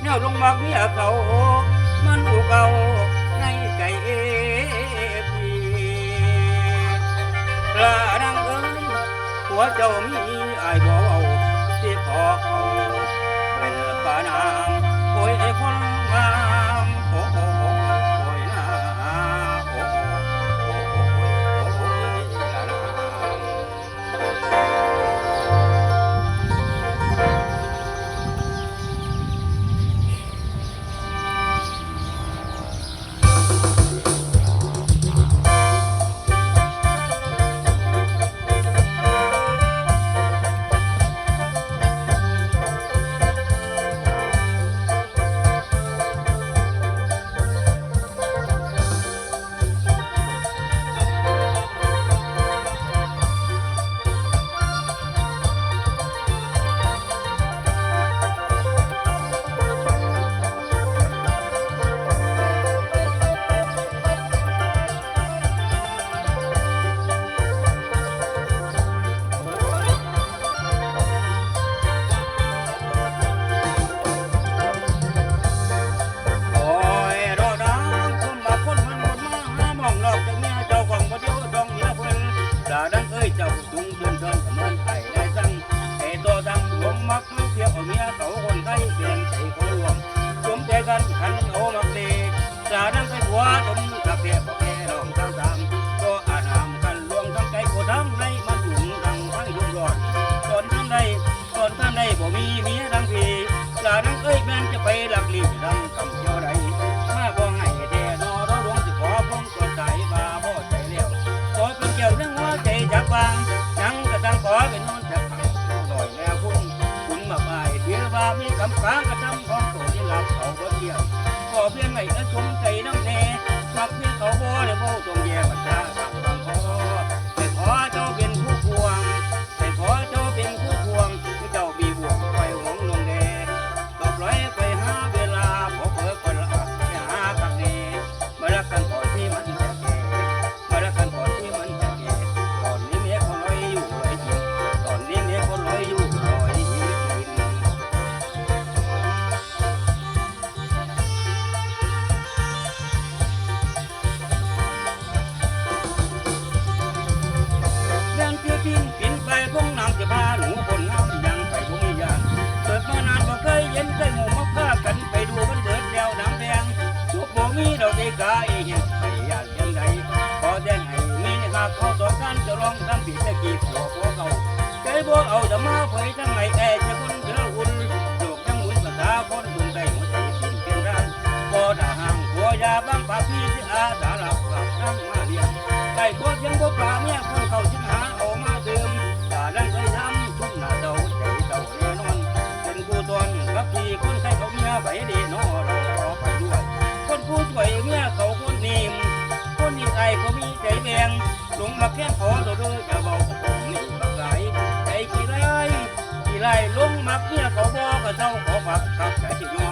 เนี่ยลงมาเมียเขา มันอุกเอาในใจเอพีลานังเอ้ยหัวเจ้ามีอายบ่เอาที่ขอเขาเป็นปานามโอยไอ้คน Chào mừng! มีกำกางกระทำของตัวที่ลับเสาบ่เดียวขอเพียงไหนจะสมใจน้ำ กายเห็นไอ้ยากยังไงขอแดงให้มีหากเขาต่อการจะลองทำผิดตะกี้ผัวขอเขาใจบ่เอาจะมาเผยทั้งไงแต่จะคนเดืออุ่นโลกทั้งหมุนาษาคนดุนใจหัวใจสิ้นเป็นร้านกอด่าห่างหัวยาบางปากพี่ที่อาสาหลับหลับนั่งมาเรียนไก่ก็ยังบ่ปลาเมียคนเขาที่ มาแค่ขอตัวเด้ออย่าเบาไม่บักไหลใจกี่ไรกี่ไรลงมากเนี่ยขอาบอกกับเจ้าขอฝากกับใจสิยอ